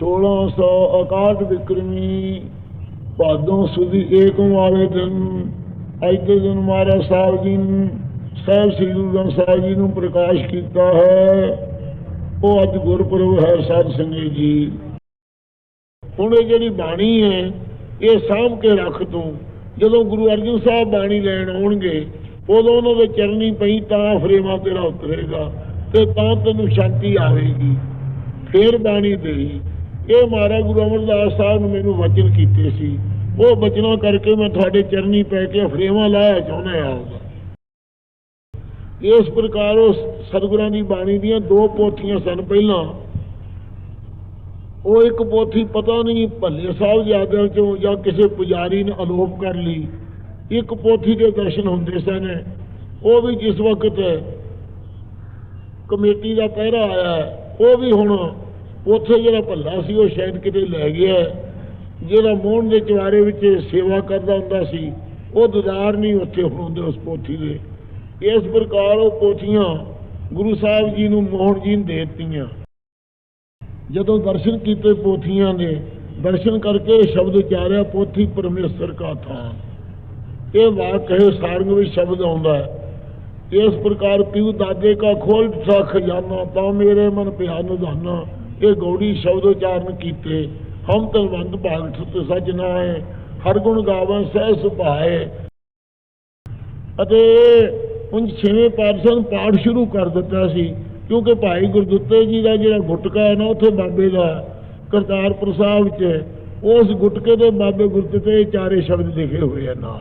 1661 ਵਿਕਰਮੀ ਭਾਦੋਂ ਸੁਦੀ ਏਕ ਵਾਲੇ ਦਿਨ ਅੱਜ ਦੇ ਦਿਨ ਮਹਾਰਾਜ ਸਾਹਿਬ ਜੀ ਨੂੰ, ਸਾਹਿਬ ਸ੍ਰੀ ਗੁਰੂ ਗ੍ਰੰਥ ਸਾਹਿਬ ਜੀ ਨੂੰ ਪ੍ਰਕਾਸ਼ ਕੀਤਾ ਹੈ। ਉਹ ਅੱਜ ਗੁਰਪੁਰਬ ਹੈ ਸਾਧ ਸੰਗਤ ਜੀ। ਹੁਣ ਇਹ ਜਿਹੜੀ ਬਾਣੀ ਹੈ, ਇਹ ਸਾਂਭ ਕੇ ਰੱਖ ਤੂੰ। ਜਦੋਂ ਗੁਰੂ ਅਰਜਨ ਸਾਹਿਬ ਬਾਣੀ ਲੈਣ ਆਉਣਗੇ, ਉਦੋਂ ਉਹਨਾਂ ਦੇ ਚਰਨੀ ਪਈ ਤਾਂ ਫਰੇਵਾ ਤੇਰਾ ਉਤਰੇਗਾ ਤੇ ਤਾਂ ਤੈਨੂੰ ਸ਼ਾਂਤੀ ਆਵੇਗੀ। ਫੇਰ ਬਾਣੀ ਦੇਈ। ਇਹ ਮਹਾਰਾਜ ਗੁਰੂ ਅਮਰਦਾਸ ਸਾਹਿਬ ਨੇ ਮੈਨੂੰ ਵਚਨ ਕੀਤੇ ਸੀ। ਉਹ ਬਚਨਾਂ ਕਰਕੇ ਮੈਂ ਤੁਹਾਡੇ ਚਰਨੀ ਪੈ ਕੇ ਫਰੇਵਾ ਲਾਇਆ ਚਾਹੁੰਦਾ ਆਉਂਦਾ ਇਸ ਪ੍ਰਕਾਰ ਉਹ ਸਤਿਗੁਰਾਂ ਦੀ ਬਾਣੀ ਦੀਆਂ ਦੋ ਪੋਥੀਆਂ ਸਨ ਪਹਿਲਾਂ। ਉਹ ਇੱਕ ਪੋਥੀ ਪਤਾ ਨਹੀਂ ਭੱਲੇ ਸਾਹਿਬ ਜ਼ਿਆਦਾ ਚੋਂ ਜਾਂ ਕਿਸੇ ਪੁਜਾਰੀ ਨੇ ਅਲੋਪ ਕਰ ਲਈ। ਇੱਕ ਪੋਥੀ ਦੇ ਦਰਸ਼ਨ ਹੁੰਦੇ ਸਨ। ਉਹ ਵੀ ਜਿਸ ਵਕਤ ਕਮੇਟੀ ਦਾ ਪਹਿਰਾ ਆਇਆ, ਉਹ ਵੀ ਹੁਣ ਉੱਥੇ ਜਿਹੜਾ ਭੱਲਾ ਸੀ, ਉਹ ਸ਼ਾਇਦ ਕਿਤੇ ਲੈ ਗਿਆ। ਜਿਹੜਾ ਮੋਹਨ ਦੇ ਚਵਾਰੇ ਵਿੱਚ ਸੇਵਾ ਕਰਦਾ ਹੁੰਦਾ ਸੀ, ਉਹ ਦੁਦਾਰ ਨਹੀਂ ਉੱਥੇ ਹੁੰਦੇ ਉਸ ਪੋਥੀ ਦੇ। ਇਸ ਪ੍ਰਕਾਰ ਉਹ ਪੋਥੀਆਂ ਗੁਰੂ ਸਾਹਿਬ ਜੀ ਨੂੰ ਮੋਹਨ ਜੀ ਨੇ ਦੇ ਦਿੱਤੀਆਂ। ਜਦੋਂ ਦਰਸ਼ਨ ਕੀਤੇ ਪੋਥੀਆਂ ਦੇ, ਦਰਸ਼ਨ ਕਰਕੇ ਸ਼ਬਦ ਉਚਾਰਿਆ, ਪੋਥੀ ਪਰਮੇਸ਼ਰ ਕਾ ਥਾਨ ਇਹ ਵਾਕ ਕਹੇ ਸਾਰੰਗ ਵਿੱਚ ਸ਼ਬਦ ਆਉਂਦਾ ਹੈ। ਇਸ ਪ੍ਰਕਾਰ ਪਿਉ ਦਾਦੇ ਕਾ ਖੋਲ, ਸਾ ਖਜ਼ਾਨਾ ਤਾਂ ਮੇਰੇ ਮਨ ਪਿਆ ਨਿਧਾਨਾ ਇਹ ਗੌੜੀ ਸ਼ਬਦ ਉਚਾਰਨ ਕੀਤੇ। ਹਮ ਤਲਵੰਦ ਭਾਗ ਸੁਤ ਸਚ ਨਾਏ ਹਰ ਗੁਣ ਗਾਵਨ ਸਹਿ ਸੁਭਾਏ। ਅਤੇ ਉਨ ਛੇਵੇਂ ਪਾਤਸ਼ਾਹ ਨੂੰ ਪਾਠ ਸ਼ੁਰੂ ਕਰ ਦਿੱਤਾ ਸੀ, ਕਿਉਂਕਿ ਭਾਈ ਗੁਰਦੁੱਤੇ ਜੀ ਦਾ ਜਿਹੜਾ ਗੁਟਕਾ ਹੈ ਨਾ, ਉੱਥੇ ਬਾਬੇ ਦਾ ਕਰਤਾਰਪੁਰ ਸਾਹਿਬ 'ਚ ਉਸ ਗੁਟਕੇ ਦੇ ਬਾਬੇ ਗੁਰਦੁੱਤੇ ਚਾਰੇ ਸ਼ਬਦ ਲਿਖੇ ਹੋਏ ਆ ਨਾਲ।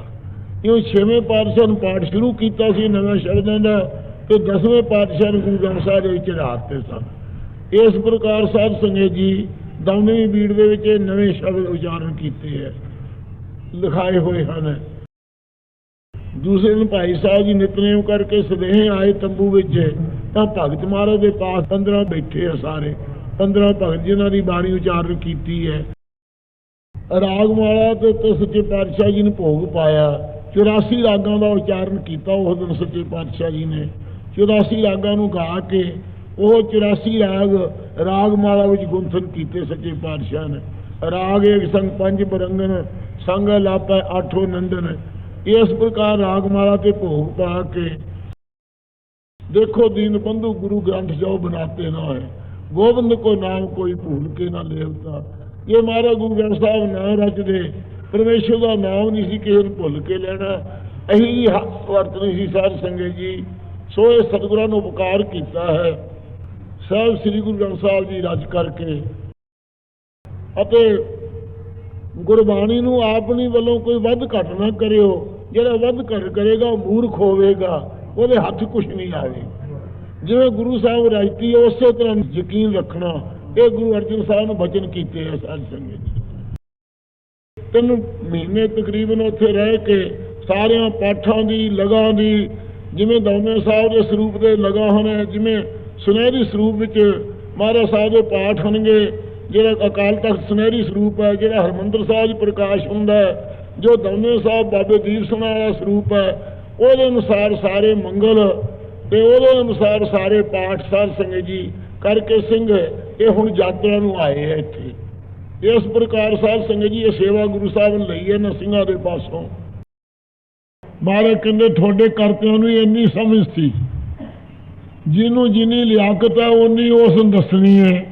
ਕਿਉਂ ਛੇਵੇਂ ਪਾਤਸ਼ਾਹ ਨੂੰ ਪਾਠ ਸ਼ੁਰੂ ਕੀਤਾ ਸੀ, ਨਵਾਂ ਸ਼ਬਦਾਂ ਦਾ ਤੇ ਦਸਵੇਂ ਪਾਤਸ਼ਾਹ ਨੂੰ ਗੁਰੂ ਗ੍ਰੰਥ ਸਾਹਿਬ ਦੇ ਵਿੱਚ ਦਿੱਤੇ ਸਨ। ਇਸ ਪ੍ਰਕਾਰ ਸਾਧ ਸੰਗਤ ਜੀ ਦਮਨੀ ਬੀੜ ਦੇ ਵਿੱਚ ਇਹ ਨਵੇਂ ਸ਼ਬਦ ਉਚਾਰਨ ਕੀਤੇ ਹੈ, ਲਿਖਾਏ ਹੋਏ ਹਨ। ਦੂਸਰੇ ਦਿਨ ਭਾਈ ਸਾਹਿਬ ਜੀ ਨਿਤਨੇਮ ਕਰਕੇ ਸਦੇਹ ਆਏ ਤੰਬੂ ਵਿੱਚ, ਤਾਂ ਭਗਤ ਮਹਾਰਾਜ ਦੇ ਪਾਸ 15 ਬੈਠੇ ਆ ਸਾਰੇ 15 ਭਗਤ ਜਿਨ੍ਹਾਂ ਦੀ ਬਾਣੀ ਉਚਾਰਨ ਕੀਤੀ ਹੈ। ਰਾਗਮਾਲਾ ਤੇ ਤੇ ਸੱਚੇ ਪਾਤਸ਼ਾਹ ਜੀ ਨੇ ਭੋਗ ਪਾਇਆ। 84 ਰਾਗਾਂ ਦਾ ਉਚਾਰਨ ਕੀਤਾ, ਉਸ ਦਿਨ ਸੱਚੇ ਪਾਤਸ਼ਾਹ ਜੀ ਨੇ। 84 ਰਾਗਾਂ ਨੂੰ ਗਾ ਕੇ ਉਹ 84 ਰਾਗ ਰਾਗ ਮਾਲਾ ਵਿੱਚ ਗੁੰਥਨ ਕੀਤੇ ਸੱਚੇ ਪਾਤਸ਼ਾਹ ਨੇ। ਰਾਗ ਏਕ ਸੰਗ ਪੰਜ ਬਰੰਗਨ ਸੰਗ ਲਾਪੈ ਆਠੋ ਨੰਦਨ। ਇਸ ਪ੍ਰਕਾਰ ਰਾਗਮਾਲਾ ਤੇ ਭੋਗ ਪਾ ਕੇ ਦੇਖੋ ਦੀਨ ਬੰਧੂ ਗੁਰੂ ਗ੍ਰੰਥ ਜੋ ਬਣਾਤੇ ਨਾ ਹੈ ਗੋਬਿੰਦ ਕੋ ਨਾਮ ਕੋਈ ਭੂਲ ਕੇ ਨਾ ਲੇਵਤਾ ਇਹ ਮਹਾਰਾਜ ਗੁਰੂ ਗ੍ਰੰਥ ਸਾਹਿਬ ਨਾਮ ਰਚਦੇ। ਪਰਮੇਸ਼ਰ ਦਾ ਨਾਮ ਨਹੀਂ ਸੀ ਕਿਸੇ ਨੂੰ ਭੁੱਲ ਕੇ ਲੈਣਾ। ਅਹੀ ਵਰਤਨੀ ਸੀ ਸਾਧ ਸੰਗਤ ਜੀ। ਸੋ ਇਹ ਸਤਿਗੁਰਾਂ ਨੂੰ ਉਪਕਾਰ ਕੀਤਾ ਹੈ। ਸਾਹਿਬ ਸ੍ਰੀ ਗੁਰੂ ਗ੍ਰੰਥ ਸਾਹਿਬ ਜੀ ਰਚ ਕਰਕੇ ਅਤੇ ਗੁਰਬਾਣੀ ਨੂੰ ਆਪਣੀ ਵੱਲੋਂ ਕੋਈ ਵੱਧ ਘਟ ਨਾ ਕਰਿਓ, ਜਿਹੜਾ ਵੱਧ ਘਟ ਕਰੇਗਾ ਉਹ ਮੂਰਖ ਹੋਵੇਗਾ, ਉਹਦੇ ਹੱਥ ਕੁਝ ਨਹੀਂ ਆਵੇ। ਜਿਵੇਂ ਗੁਰੂ ਸਾਹਿਬ ਰਾਜਤੀ ਉਸੇ ਤਰ੍ਹਾਂ ਯਕੀਨ ਰੱਖਣਾ, ਇਹ ਗੁਰੂ ਅਰਜਨ ਸਾਹਿਬ ਨੇ ਬਚਨ ਕੀਤੇ ਆ ਸਾਧ ਸੰਗਤ ਜੀ। ਤਿੰਨ ਮਹੀਨੇ ਤਕਰੀਬਨ ਉੱਥੇ ਰਹਿ ਕੇ ਸਾਰਿਆਂ ਪਾਠਾਂ ਦੀ, ਲਗਾਂ ਦੀ, ਜਿਵੇਂ ਦੌਨੇ ਸਾਹਿਬ ਦੇ ਸਰੂਪ ਦੇ ਲਗਾ ਹਨ, ਜਿਵੇਂ ਸੁਨਹਿਰੀ ਸਰੂਪ ਵਿੱਚ ਮਹਾਰਾਜ ਸਾਹਿਬ ਦੇ ਪਾਠ ਹੋਣਗੇ, ਜਿਹੜਾ ਅਕਾਲ ਤਖਤ ਸੁਨਹਿਰੀ ਸਰੂਪ ਹੈ, ਜਿਹੜਾ ਹਰਮੰਦਰ ਸਾਹਿਬ ਪ੍ਰਕਾਸ਼ ਹੁੰਦਾ ਜੋ ਦੌਨੇ ਸਾਹਿਬ ਬਾਬੇ ਦੀਪ ਸਿੰਘ ਵਾਲਾ ਸਰੂਪ ਹੈ, ਉਹਦੇ ਅਨੁਸਾਰ ਸਾਰੇ ਮੰਗਲ ਤੇ ਉਹਦੇ ਅਨੁਸਾਰ ਸਾਰੇ ਪਾਠ ਸਾਧ ਸੰਗਤ ਜੀ ਕਰਕੇ ਸਿੰਘ, ਇਹ ਹੁਣ ਯਾਤਰਾ ਨੂੰ ਆਏ ਹੈ ਇੱਥੇ। ਇਸ ਪ੍ਰਕਾਰ ਸਾਹਿਬ ਸੰਗਤ ਜੀ ਇਹ ਸੇਵਾ ਗੁਰੂ ਸਾਹਿਬ ਨੇ ਲਈ ਹੈ ਨਾ ਸਿੰਘਾਂ ਦੇ ਪਾਸੋਂ। ਮਹਾਰਾਜ ਕਹਿੰਦੇ, ਤੁਹਾਡੇ ਕਰਤਿਆਂ ਨੂੰ ਇੰਨੀ ਸਮਝ ਸੀ। ਜਿਹਨੂੰ ਜਿੰਨੀ ਲਿਆਕਤ ਹੈ ਉਨੀ ਉਸ ਨੂੰ ਦੱਸਣੀ ਹੈ।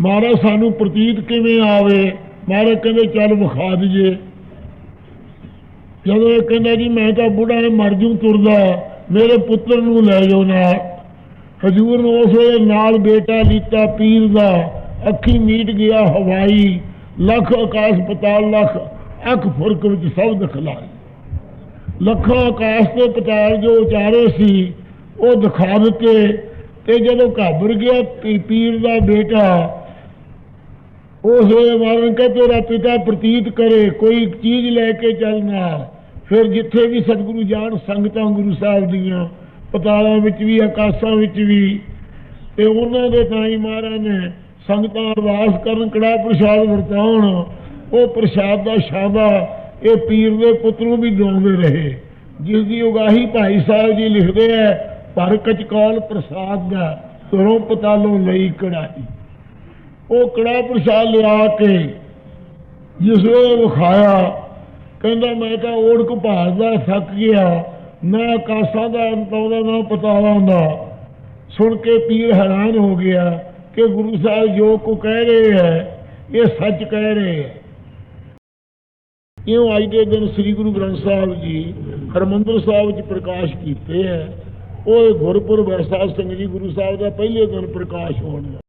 ਮਹਾਰਾਜ, ਸਾਨੂੰ ਪ੍ਰਤੀਤ ਕਿਵੇਂ ਆਵੇ? ਮਹਾਰਾਜ ਕਹਿੰਦੇ, ਚੱਲ ਵਿਖਾ ਦਈਏ। ਜਦੋਂ ਇਹ ਕਹਿੰਦਾ ਜੀ, ਮੈਂ ਤਾਂ ਬੁੜਾ ਮਰ ਜੂ ਤੁਰਦਾ, ਮੇਰੇ ਪੁੱਤਰ ਨੂੰ ਲੈ ਜਾਓ ਨਾ ਹਜੂਰ ਨੂੰ ਉਸ ਵੇਲੇ ਨਾਲ ਬੇਟਾ ਲੀਤਾ ਪੀਰ ਦਾ, ਅੱਖੀ ਮੀਟ ਗਿਆ ਹਵਾਈ, ਲੱਖ ਆਕਾਸ਼ ਪਤਾਲ, ਲੱਖ ਅੱਖ ਫੁਰਕ ਵਿੱਚ ਸਭ ਦਿਖਲਾਈ ਲੱਖਾਂ ਆਕਾਸ਼ ਤੇ ਪਤਾਲ ਜੋ ਉਚਾਰੇ ਸੀ ਉਹ ਦਿਖਾ ਦਿੱਤੇ ਤੇ ਜਦੋਂ ਘਾਬਰ ਗਿਆ ਪੀਰ ਦਾ ਬੇਟਾ ਉਸ ਵੇਲੇ ਮਾਰਨ ਕਹ ਤੇਰਾ ਪਿਤਾ ਪ੍ਰਤੀਤ ਕਰੇ, ਕੋਈ ਚੀਜ਼ ਲੈ ਕੇ ਚੱਲਣਾ ਫਿਰ ਜਿੱਥੇ ਵੀ ਸਤਿਗੁਰੂ ਜਾਣ, ਸੰਗਤਾਂ ਗੁਰੂ ਸਾਹਿਬ ਦੀਆਂ, ਪਤਾਲਾਂ ਵਿੱਚ ਵੀ, ਆਕਾਸ਼ਾਂ ਵਿੱਚ ਵੀ, ਤੇ ਉਹਨਾਂ ਦੇ ਤਾਈ ਮਹਾਰਾਜ ਨੇ ਸੰਗਤਾਂ ਅਰਦਾਸ ਕਰਨ ਕੜਾ ਪ੍ਰਸ਼ਾਦ ਵਰਤਾਉਣ, ਉਹ ਪ੍ਰਸ਼ਾਦ ਦਾ ਸ਼ਾਬਾ ਇਹ ਪੀਰ ਦੇ ਪੁੱਤ ਨੂੰ ਵੀ ਦਿਉਂਦੇ ਰਹੇ। ਜਿਸ ਦੀ ਉਗਾਹੀ ਭਾਈ ਸਾਹਿਬ ਜੀ ਲਿਖਦੇ ਆ ਪਰ ਕਚਕੌਲ ਪ੍ਰਸਾਦ ਦਾ ਤੁਰੋਂ ਪਤਾਲੋਂ ਲਈ ਕੜਾਈ ਉਹ ਕੜਾ ਪ੍ਰਸ਼ਾਦ ਲਿਆ ਕੇ ਜਿਸ ਵੇਲੇ ਵਿਖਾਇਆ, ਕਹਿੰਦਾ, ਮੈਂ ਤਾਂ ਓੜਕ ਭਾਲਦਾ ਥੱਕ ਗਿਆ ਨਾ ਆਕਾਸ਼ਾਂ ਦਾ, ਅੰਤ ਆਉਂਦਾ ਨਾ ਪਤਾਲਾਂ ਦਾ। ਸੁਣ ਕੇ ਪੀਰ ਹੈਰਾਨ ਹੋ ਗਿਆ ਕਿ ਗੁਰੂ ਸਾਹਿਬ ਜੋ ਕੋ ਕਹਿ ਰਹੇ ਹੈ, ਇਹ ਸੱਚ ਕਹਿ ਰਹੇ ਹੈ। ਇਉਂ ਅੱਜ ਦੇ ਦਿਨ ਸ੍ਰੀ ਗੁਰੂ ਗ੍ਰੰਥ ਸਾਹਿਬ ਜੀ ਹਰਮੰਦਰ ਸਾਹਿਬ ਵਿੱਚ ਪ੍ਰਕਾਸ਼ ਕੀਤੇ ਹੈ। ਉਹ ਗੁਰਪੁਰਬ ਹੈ ਸਾਹਿਬ ਸਿੰਘ ਜੀ ਗੁਰੂ ਸਾਹਿਬ ਦਾ ਪਹਿਲੇ ਦਿਨ ਪ੍ਰਕਾਸ਼ ਹੋਣ ਦਾ।